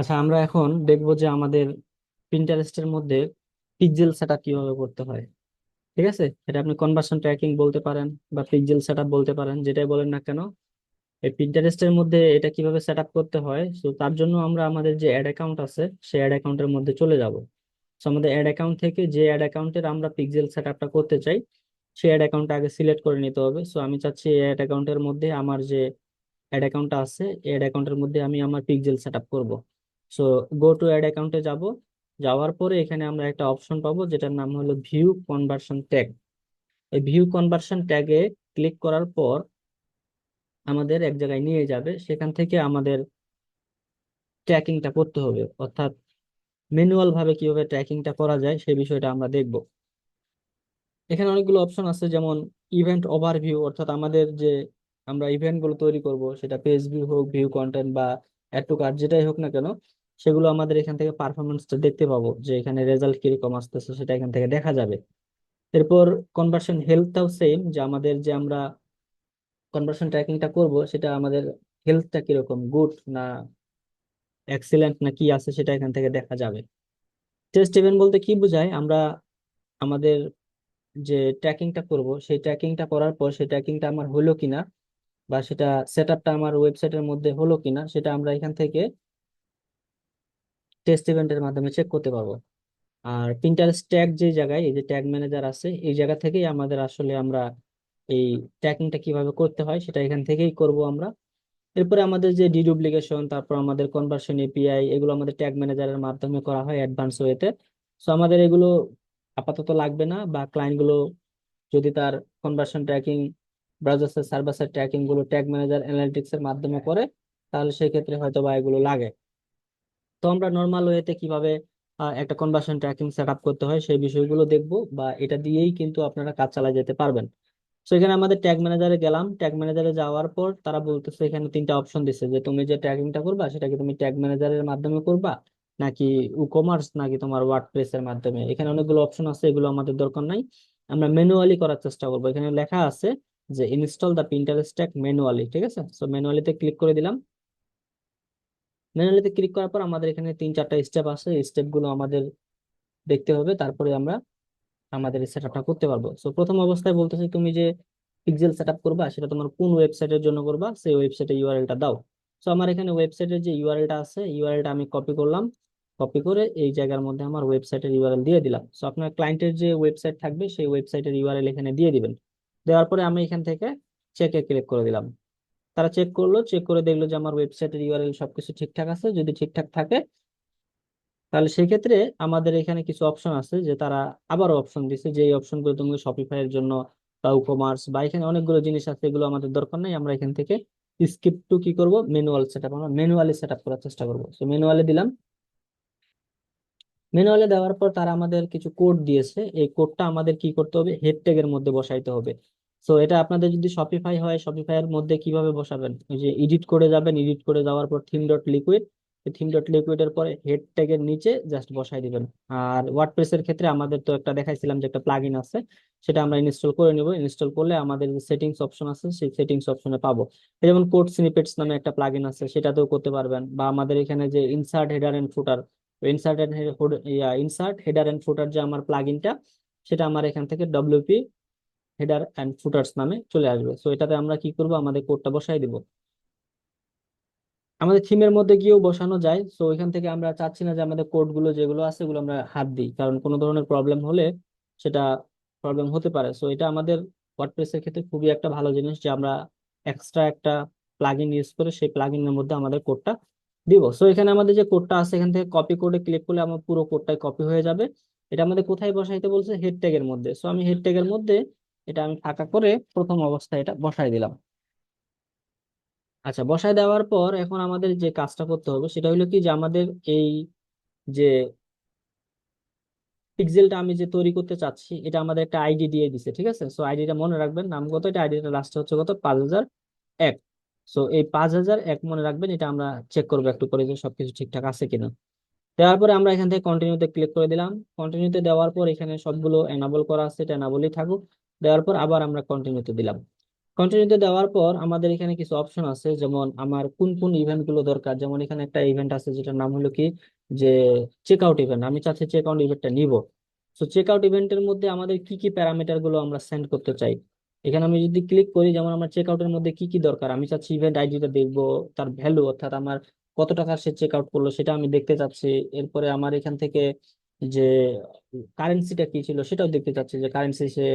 আচ্ছা আমরা এখন দেখব যে আমাদের পিন্টারেস্টের মধ্যে পিক্সেল সেটআপ কীভাবে করতে হয়। ঠিক আছে? এটা আপনি কনভার্সন ট্র্যাকিং বলতে পারেন বা পিক্সেল সেটআপ বলতে পারেন, যেটাই বলেন না কেন। এই পিন্টারেস্টের মধ্যে এটা কীভাবে সেটআপ করতে হয় তো তার জন্য আমরা আমাদের যে অ্যাড অ্যাকাউন্ট আছে, সেই অ্যাড অ্যাকাউন্টের মধ্যে চলে যাব। সো আমাদের অ্যাড অ্যাকাউন্ট থেকে যে অ্যাড অ্যাকাউন্টের আমরা পিক্সেল সেটআপটা করতে চাই, সেই অ্যাড অ্যাকাউন্টটা আগে সিলেক্ট করে নিতে হবে। সো আমি চাচ্ছি এই অ্যাড অ্যাকাউন্টের মধ্যে আমার যে অ্যাড অ্যাকাউন্টটা আছে, এই অ্যাড অ্যাকাউন্টের মধ্যে আমি আমার পিক্সেল সেটআপ করব। সো গো টু অ্যাড অ্যাকাউন্টে যাব। যাওয়ার পরে এখানে আমরা একটা অপশন পাবো, যেটার নাম হলো ভিউ কনভার্সন ট্যাগ এই ভিউ কনভার্সন ট্যাগে ক্লিক করার পর আমাদের এক জায়গায় নিয়ে যাবে। সেখান থেকে আমাদের ট্র্যাকিংটা করতে হবে। অর্থাৎ ম্যানুয়াল ভাবে কীভাবে ট্র্যাকিংটা করা যায় সেই বিষয়টা আমরা দেখব। এখানে অনেকগুলো অপশন আছে, যেমন ইভেন্ট ওভারভিউ অর্থাৎ আমাদের যে আমরা ইভেন্টগুলো তৈরি করব, সেটা পেজ ভিউ হোক ভিউ কন্টেন্ট বা অ্যাড টু কার্ট যেটাই হোক না কেন সেগুলো আমাদের এখান থেকে পারফরমেন্সটা দেখতে পাবো, যে এখানে রেজাল্ট কীরকম আসতেছে সেটা এখান থেকে দেখা যাবে। এরপর কনভার্সন হেলথটাও সেম যে আমাদের যে আমরা কনভার্সন ট্র্যাকিংটা করব, সেটা আমাদের হেলথটা কীরকম গুড না এক্সিলেন্ট না কি আছে সেটা এখান থেকে দেখা যাবে। টেস্ট ইভেন্ট বলতে কি বোঝায়? আমরা আমাদের যে ট্র্যাকিংটা করব, সেই ট্র্যাকিংটা করার পর সেই ট্র্যাকিংটা আমার হলো কিনা, বা সেটা সেট আপটা আমার ওয়েবসাইটের মধ্যে হলো কিনা, সেটা আমরা এখান থেকে টেস্ট ইভেন্টের মাধ্যমে চেক করতে পারব। আর পিন্টারেস্ট ট্যাগ যে জায়গায়, এই যে ট্যাগ ম্যানেজার আছে, এই জায়গা থেকেই আমাদের আসলে আমরা এই ট্র্যাকিংটা কীভাবে করতে হয়, সেটা এখান থেকেই করব আমরা। এরপরে আমাদের যে ডিডুপ্লিকেশন তারপর আমাদের কনভার্সন এপিআই এগুলো আমাদের ট্যাগ ম্যানেজারের মাধ্যমে করা হয় অ্যাডভান্স ওয়েতে সো আমাদের এগুলো আপাতত লাগবে না বা ক্লায়েন্টগুলো যদি তার কনভার্সন ট্র্যাকিং ব্রাউজার সার্ভার ট্র্যাকিংগুলো ট্যাগ ম্যানেজার অ্যানালিটিক্স এর মাধ্যমে করে, তাহলে সেই ক্ষেত্রে হয়তো বা এগুলো লাগে। তো আমরা নর্মাল ওয়েতে কীভাবে একটা কনভার্সন ট্র্যাকিং সেট আপ করতে হয় সেই বিষয়গুলো দেখব বা এটা দিয়েই কিন্তু আপনারা কাজ চালিয়ে যেতে পারবেন। তো এখানে আমাদের ট্যাগ ম্যানেজারে গেলাম। ট্যাগ ম্যানেজারে যাওয়ার পর তারা বলতেছে, এখানে তিনটা অপশন দিচ্ছে যে তুমি যে ট্র্যাকিংটা করবা সেটা কি তুমি ট্যাগ ম্যানেজারের মাধ্যমে করবা, নাকি ই কমার্স নাকি তোমার ওয়ার্ডপ্রেস এর মাধ্যমে? এখানে অনেকগুলো অপশন আছে, এগুলো আমাদের দরকার নাই। আমরা ম্যানুয়ালি করার চেষ্টা করব। এখানে লেখা আছে যে install the Pinterest tag manually ঠিক আছে? সো ম্যানুয়ালিতে ক্লিক করে দিলাম। ম্যানুয়ালিতে ক্লিক করার পর আমাদের এখানে তিন, চারটা স্টেপ আছে। স্টেপগুলো আমাদের দেখতে হবে। তারপরে আমরা আমাদের সেট আপটা করতে পারব। সো প্রথম অবস্থায় বলতেছি তুমি যে পিক্সেল সেট আপ করবা, সেটা তোমার কোন ওয়েবসাইটের জন্য করবা, সেই ওয়েবসাইটের ইউআরএলটা দাও। সো আমার এখানে ওয়েবসাইটের যে ইউআরএলটা আছে ইউআরএলটা আমি কপি করলাম। কপি করে এই জায়গার মধ্যে আমার ওয়েবসাইটের ইউআরএল দিয়ে দিলাম। সো আপনার ক্লায়েন্টের যে ওয়েবসাইট থাকবে, সেই ওয়েবসাইটের ইউআরএল এখানে দিয়ে দিবেন। দেওয়ার পরে আমি এখান থেকে চেকে ক্লিক করে দিলাম। তারা চেক করল চেক করে দেখল যে আমার ওয়েবসাইটের ইউআরএল সবকিছু ঠিকঠাক আছে, যদি ঠিকঠাক থাকে, তাহলে সেক্ষেত্রে আমাদের এখানে কিছু অপশন আছে যে তারা আবারও অপশন দিছে যে এই অপশনগুলো তুমি শপিফাই এর জন্য বা কমার্স বা এখানে অনেকগুলো জিনিস আছে, এগুলো আমাদের দরকার নাই, আমরা এখান থেকে স্কিপ টু কি করব? ম্যানুয়াল সেটআপ আমরা ম্যানুয়ালি সেটআপ করার চেষ্টা করব। তো ম্যানুয়ালি দিলাম। ম্যানুয়ালি দেওয়ার পর তারা আমাদের কিছু কোড দিয়েছে, এই কোডটা আমাদের কি করতে হবে? হেড ট্যাগের মধ্যে বসাইতে হবে। সো এটা আপনাদের যদি শপিফাই হয় শপিফাই এর মধ্যে কীভাবে বসাবেন? ওই যে এডিট করে যাবেন এডিট করে যাওয়ার পর theme dot liquid theme dot liquid এর পরে হেড ট্যাগের নিচে জাস্ট বসাই দিবেন। আর ওয়ার্ডপ্রেস এর ক্ষেত্রে আমাদের তো একটা দেখাইছিলাম যে একটা প্লাগইন আছে, সেটা আমরা ইনস্টল করে নিব। ইনস্টল করলে আমাদের যে সেটিংস অপশন আছে, সেই সেটিংস অপশনে পাবো। যেমন কোড স্নিপেটস নামে একটা প্লাগইন আছে, সেটাতেও করতে পারবেন। বা আমাদের এখানে যে insert header and footer insert and insert header and footer যে আমার প্লাগইনটা সেটা আমার এখান থেকে ডব্লিউপি হেডার অ্যান্ড ফুটার্স নামে চলে আসবে। সো এটাতে আমরা কি করব? আমাদের কোডটা বসাই দিব। আমাদের থিমের মধ্যে গিয়েও বসানো যায়। সো এখান থেকে আমরা চাচ্ছি না যে আমাদের কোডগুলো যেগুলো আছে, এগুলো আমরা হাত দিই। কারণ কোনো ধরনের প্রবলেম হলে সেটা প্রবলেম হতে পারে। সো এটা আমাদের ওয়ার্ডপ্রেস এর ক্ষেত্রে খুবই একটা ভালো জিনিস যে আমরা এক্সট্রা একটা প্লাগইন ইউজ করে সেই প্লাগইনের মধ্যে আমাদের কোডটা দিব। সো এখানে আমাদের যে কোডটা আছে, এখান থেকে কপি কোডে ক্লিক করলে আমার পুরো কোডটাই কপি হয়ে যাবে। এটা আমাদের কোথায় বসাইতে বলছে? হেড ট্যাগের মধ্যে। সো আমি হেড ট্যাগের মধ্যে এটা আমি ফাঁকা করে প্রথম অবস্থায় এটা বসাই দিলাম। আচ্ছা বসায় দেওয়ার পর এখন আমাদের যে কাজটা করতে হবে সেটা হলো কি যে আমাদের এই যে পিক্সেলটা আমি যে তৈরি করতে চাচ্ছি, এটা আমাদের একটা আইডি দিয়ে দিছে, ঠিক আছে? সো আইডিটা মনে রাখবেন নাম কত এটা আইডিটা লাস্ট হচ্ছে কত? পাঁচ হাজার এক। সো এই পাঁচ হাজার এক মনে রাখবেন, এটা আমরা চেক করব একটু করে যে সবকিছু ঠিকঠাক আছে কিনা। দেওয়ার পরে আমরা এখান থেকে কন্টিনিউতে ক্লিক করে দিলাম। কন্টিনিউতে দেওয়ার পর এখানে সবগুলো এনাবল করা আছে, এটা এনাবলই থাকুক। দেওয়ার পর আবার আমরা কন্টিনিউতে দিলাম। কন্টিনিউতে দেওয়ার পর আমাদের এখানে কিছু অপশন আছে, যেমন আমার কোন কোন ইভেন্টগুলো দরকার? যেমন এখানে একটা ইভেন্ট আছে যেটার নাম হলো কি? যে চেক আউট ইভেন্ট আমি চাচ্ছি চেক আউট ইভেন্টটা নিব। তো চেক আউট ইভেন্টের মধ্যে আমাদের কি কি প্যারামিটারগুলো আমরা সেন্ড করতে চাই? এখানে আমি যদি ক্লিক করি, যেমন আমার চেক আউটের মধ্যে কি কি দরকার? আমি চাচ্ছি ইভেন্ট আইডিটা দেখব, তার ভ্যালু অর্থাৎ আমার কত টাকা সে চেক আউট করল সেটা আমি দেখতে চাচ্ছি। এরপরে আমার এখান থেকে যে কারেন্সিটা কি ছিল সেটাও দেখতে চাচ্ছি যে কারেন্সি সে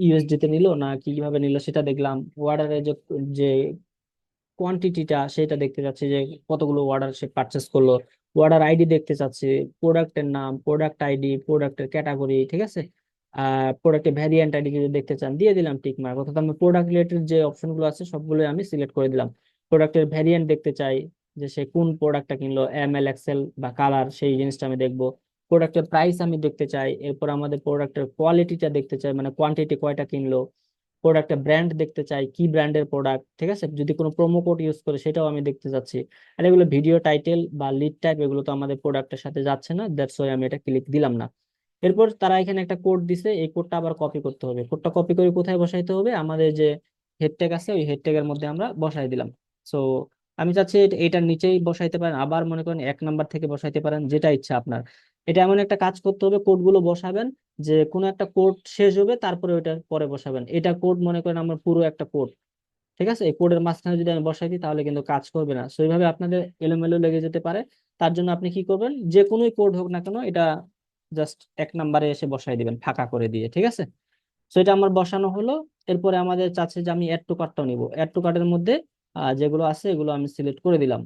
ইউএসডি তে নিল না কীভাবে নিল সেটা দেখলাম। অর্ডারে যে যে কোয়ান্টিটিটা সেটা দেখতে চাচ্ছি যে কতগুলো অর্ডার সে পারচেস করল। অর্ডার আইডি দেখতে চাচ্ছি প্রোডাক্টের নাম প্রোডাক্ট আইডি প্রোডাক্টের ক্যাটাগরি ঠিক আছে? আহ প্রোডাক্টের ভ্যারিয়েন্ট আইডি যদি দেখতে চান, দিয়ে দিলাম টিক মার্ক অর্থাৎ আমি প্রোডাক্ট রিলেটেড যে অপশনগুলো আছে সবগুলো আমি সিলেক্ট করে দিলাম। প্রোডাক্টের ভ্যারিয়েন্ট দেখতে চাই যে সে কোন প্রোডাক্টটা কিনলো এম এল এক্সেল বা কালার সেই জিনিসটা আমি দেখব। প্রোডাক্টের প্রাইস আমি দেখতে চাই, এরপর আমাদের প্রোডাক্টের কোয়ালিটিটা দেখতে চাই মানে কোয়ান্টিটি কয়টা কিনলো প্রোডাক্টের ব্র্যান্ড দেখতে চাই, কি ব্র্যান্ডের প্রোডাক্ট ঠিক আছে? যদি কোনো প্রোমো কোড ইউজ করে সেটাও আমি দেখতে চাচ্ছি। আর এগুলো ভিডিও টাইটেল বা লিড টাইপ এগুলো তো আমাদের প্রোডাক্টের সাথে যাচ্ছে না দ্যাটস ওয়াই আমি এটা ক্লিক দিলাম না। এরপর তারা এখানে একটা কোড দিছে, এই কোডটা আবার কপি করতে হবে। কোডটা কপি করে কোথায় বসাইতে হবে? আমাদের যে হেড ট্যাগ আছে, ওই হেড মধ্যে আমরা বসাই দিলাম। সো আমি চাচ্ছি এটা- এটার নিচেই বসাইতে পারেন, আবার মনে করেন এক নাম্বার থেকে বসাইতে পারেন, যেটা ইচ্ছা আপনার। এটা এমন একটা কাজ করতে হবে, কোডগুলো বসাবেন যে কোনো একটা কোড শেষ হবে, তারপরে ওইটা পরে বসাবেন। এটা কোড মনে করেন আমার পুরো একটা কোড, ঠিক আছে? এই কোডের মাঝখানে যদি আমি বসাই দিই তাহলে কিন্তু কাজ করবে না। সো এইভাবে আপনাদের এলোমেলো লেগে যেতে পারে। তার জন্য আপনি কি করবেন? যে কোনো কোড হোক না কেন এটা জাস্ট এক নাম্বারে এসে বসাই দিবেন, ফাঁকা করে দিয়ে, ঠিক আছে? সো এটা আমার বসানো হলো। এরপরে আমাদের চাচ্ছে যে আমি অ্যাড টু কার্টটাও নিব অ্যাড টু কার্ডের মধ্যে যেগুলো আছে এগুলো আমি সিলেক্ট করে দিলাম।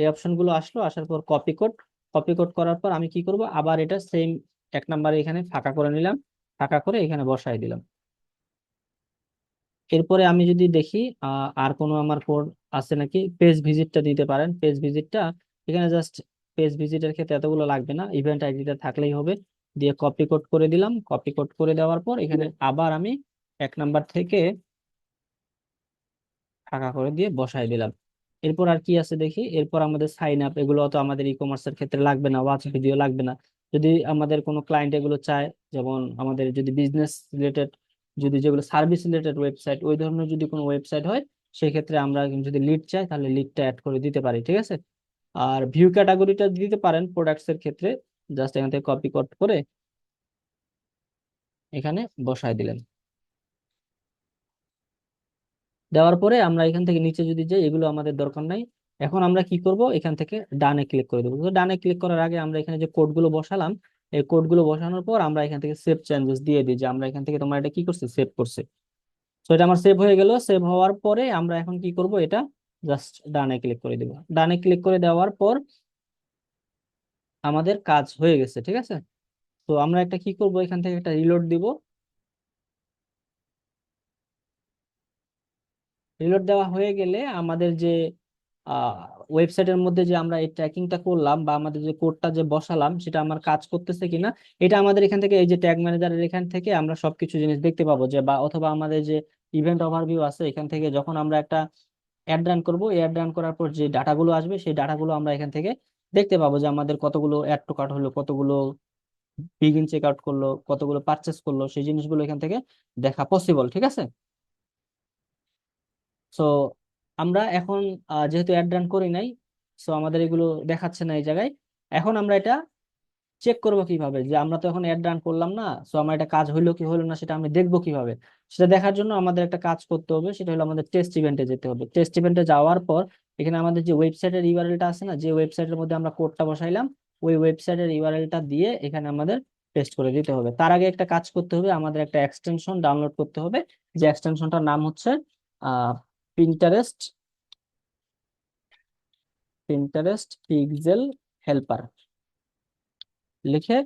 এই অপশনগুলো আসলো, আসার পর কপি কোড কপি কোড করার পর আমি কি করব? আবার এটা সেম এক নাম্বারে এখানে ফাঁকা করে নিলাম, ফাঁকা করে এখানে বসাই দিলাম। এরপরে আমি যদি দেখি আর কোনো আমার কোড আছে নাকি? পেজ ভিজিটটা দিতে পারেন। পেজ ভিজিটটা এখানে জাস্ট পেজ ভিজিটের ক্ষেত্রে এতগুলো লাগবে না। ইভেন্ট আইডিটা থাকলেই হবে। দিয়ে কপি কোড করে দিলাম। কপি কোড করে দেওয়ার পর এখানে আবার আমি এক নাম্বার থেকে ফাঁকা করে দিয়ে বসাই দিলাম। এরপর আর কি আছে দেখি? এরপর আমাদের সাইন আপ এগুলো তো আমাদের ই কমার্সের ক্ষেত্রে লাগবে না ওয়াচ ভিডিও লাগবে না। যদি আমাদের কোনো ক্লায়েন্ট এগুলো চায়, যেমন আমাদের যদি বিজনেস রিলেটেড যদি যেগুলো সার্ভিস রিলেটেড ওয়েবসাইট ওই ধরনের যদি কোনো ওয়েবসাইট হয় সেই ক্ষেত্রে আমরা যদি লিড চাই, তাহলে লিডটা অ্যাড করে দিতে পারি, ঠিক আছে? আর ভিউ ক্যাটাগরিটা দিতে পারেন প্রোডাক্টস এর ক্ষেত্রে জাস্ট এখান থেকে কপি কট করে এখানে বসায় দিলেন। দেওয়ার পরে আমরা এখান থেকে নিচে যদি যাই, এগুলো আমাদের দরকার নাই। এখন আমরা কি করব? এখান থেকে ডানে ক্লিক করে দেবো। ডানে ক্লিক করার আগে আমরা এখানে যে কোডগুলো বসালাম, এই কোডগুলো বসানোর পর আমরা এখান থেকে সেভ চেঞ্জেস দিয়ে দিই, যে আমরা এখান থেকে তোমার এটা কি করছে? সেভ করছে। তো এটা আমার সেভ হয়ে গেল। সেভ হওয়ার পরে আমরা এখন কি করব? এটা জাস্ট ডানে ক্লিক করে দেবো। ডানে ক্লিক করে দেওয়ার পর আমাদের কাজ হয়ে গেছে, ঠিক আছে? তো আমরা একটা কি করব? এখান থেকে একটা রিলোড দিব। রিলোড দেওয়া হয়ে গেলে আমাদের যে ওয়েবসাইটের মধ্যে যে আমরা এই ট্র্যাকিংটা করলাম বা আমাদের যে কোডটা যে বসালাম, সেটা আমার কাজ করতেছে কিনা, এটা আমাদের এখান থেকে এই যে ট্যাগ ম্যানেজারের এখান থেকে আমরা সবকিছু জিনিস দেখতে পাবো যে, বা অথবা আমাদের যে ইভেন্ট ওভারভিউ আছে, এখান থেকে যখন আমরা একটা অ্যাড রান করব অ্যাড রান করার পর যে ডাটাগুলো আসবে, সেই ডাটাগুলো আমরা এখান থেকে দেখতে পাবো যে আমাদের কতগুলো অ্যাড টু কার্ট হলো, কতগুলো বিগিন চেক আউট করল, কতগুলো পারচেস করল, সেই জিনিসগুলো এখান থেকে দেখা পসিবল ঠিক আছে? সো আমরা এখন যেহেতু অ্যাড রান করি নাই সো আমাদের এগুলো দেখাচ্ছে না এই জায়গায়। এখন আমরা এটা চেক করব কীভাবে, যে আমরা তো এখন অ্যাড রান করলাম না সো আমার এটা কাজ হইল কি হলো না সেটা আমি দেখব কীভাবে। সেটা দেখার জন্য আমাদের একটা কাজ করতে হবে, সেটা হলো আমাদের টেস্ট ইভেন্টে যেতে হবে। টেস্ট ইভেন্টে যাওয়ার পর, এখানে আমাদের যে ওয়েবসাইটের ইউআরএলটা আছে না, যে ওয়েবসাইটের মধ্যে আমরা কোডটা বসাইলাম, ওই ওয়েবসাইটের ইউআরএলটা দিয়ে এখানে আমাদের টেস্ট করে দিতে হবে। তার আগে একটা কাজ করতে হবে, আমাদের একটা এক্সটেনশন ডাউনলোড করতে হবে। যে এক্সটেনশনটার নাম হচ্ছে আহ পিন্টারেস্ট পিন্টারেস্ট পিক্সেল হেল্পার লিখে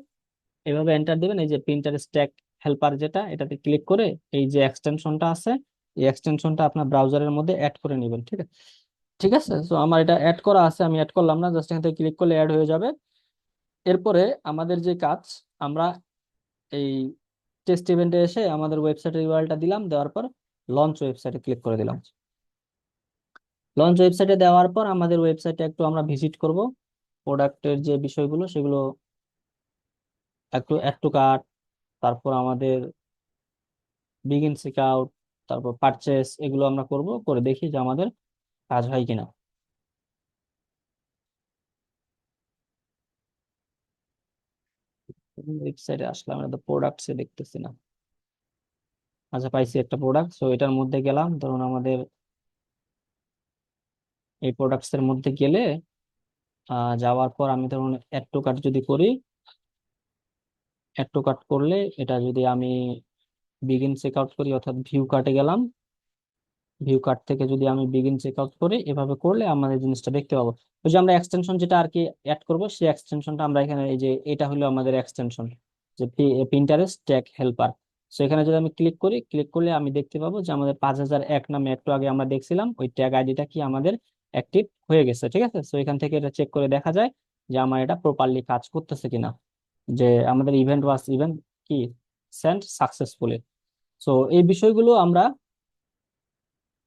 এভাবে এন্টার দিবেন, এই যে পিন্টারেস্ট ট্যাগ হেল্পার যেটা, এটাতে ক্লিক করে এই যে এক্সটেনশনটা আছে, এই এক্সটেনশনটা আপনার ব্রাউজারের মধ্যে অ্যাড করে নেবেন, ঠিক আছে? ঠিক আছে? সো আমার এটা অ্যাড করা আছে, আমি অ্যাড করলাম না জাস্ট এখান থেকে ক্লিক করলে অ্যাড হয়ে যাবে। এরপরে আমাদের যে কাজ, আমরা এই টেস্ট ইভেন্টে এসে আমাদের ওয়েবসাইটের ইউআরএলটা দিলাম, দেওয়ার পর লঞ্চ ওয়েবসাইটে ক্লিক করে দিলাম। লঞ্চ ওয়েবসাইটে দেওয়ার পর আমাদের ওয়েবসাইটে একটু আমরা ভিজিট করব। প্রোডাক্টের যে বিষয়গুলো, সেগুলো একটু অ্যাড টু কার্ট তারপর আমাদের বিগিন চেকআউট তারপর পারচেস এগুলো আমরা করব, করে দেখি যে আমাদের কাজ হয় কিনা। ওয়েবসাইটে আসলাম এটা তো প্রোডাক্টসে দেখতেছি না। আচ্ছা পাইছি একটা প্রোডাক্ট সো এটার মধ্যে গেলাম, ধরুন আমাদের এই প্রোডাক্টস এর মধ্যে গেলে যাওয়ার পর আমি ধরুন অ্যাড টু কার্ট যদি করি অ্যাড টু কার্ট করলে এটা যদি আমি বিগিন চেকআউট করি, অর্থাৎ ভিউ কার্টে গেলাম ভিউ কার্ট থেকে যদি আমি বিগিন চেকআউট করি, এভাবে করলে আমাদের জিনিসটা দেখতে পাবো। ওই যে আমরা এক্সটেনশন যেটা আর কি অ্যাড করব, সেই এক্সটেনশনটা আমরা এখানে এই যে, এটা হলো আমাদের এক্সটেনশন যে পিন্টারেস্ট ট্যাগ হেল্পার সো এখানে যদি আমি ক্লিক করি ক্লিক করলে আমি দেখতে পাবো যে আমাদের পাঁচ হাজার এক নামে একটু আগে আমরা দেখছিলাম, ওই ট্যাগ আইডিটা কি আমাদের অ্যাক্টিভ হয়ে গেছে, ঠিক আছে? সো এখান থেকে এটা চেক করে দেখা যায় যে আমার এটা প্রপারলি কাজ করতেছে কিনা। যে আমাদের ইভেন্ট ওয়াজ ইভেন্ট কি? সেন্ট সাকসেসফুলি সো এই বিষয়গুলো আমরা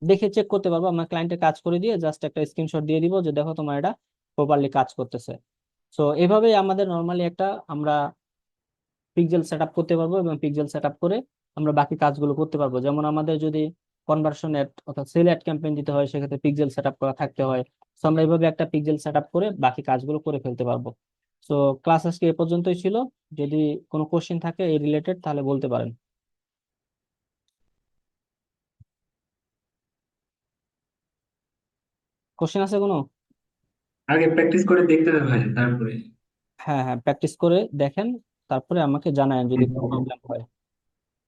দেখে চেক করতে পারব। আমরা ক্লায়েন্টের কাজ করে দিয়ে জাস্ট একটা স্ক্রিনশট দিয়ে দিব যে দেখো তোমার এটা প্রপারলি কাজ করতেছে। সো এভাবেই আমাদের নর্মালি একটা আমরা পিকজেল সেট করতে পারব এবং পিকজেল সেট করে আমরা বাকি কাজগুলো করতে পারব। যেমন আমাদের যদি কনভার্সন অ্যাড অর্থাৎ সেল অ্যাড ক্যাম্পেইন দিতে হয় সেক্ষেত্রে পিক্সেল সেট আপ করা থাকতে হয়। সো আমরা এইভাবে একটা পিক্সেল সেট আপ করে বাকি কাজগুলো করে ফেলতে পারব। সো ক্লাস আজকে এ পর্যন্তই ছিল। যদি কোনো কোশ্চেন থাকে এই রিলেটেড তাহলে বলতে পারেন। কোশ্চেন আছে কোনো? আগে প্র্যাকটিস করে দেখতে হবে ভাই তারপরে। হ্যাঁ হ্যাঁ প্র্যাকটিস করে দেখেন তারপরে আমাকে জানায়েন যদি কোনো প্রবলেম হয়।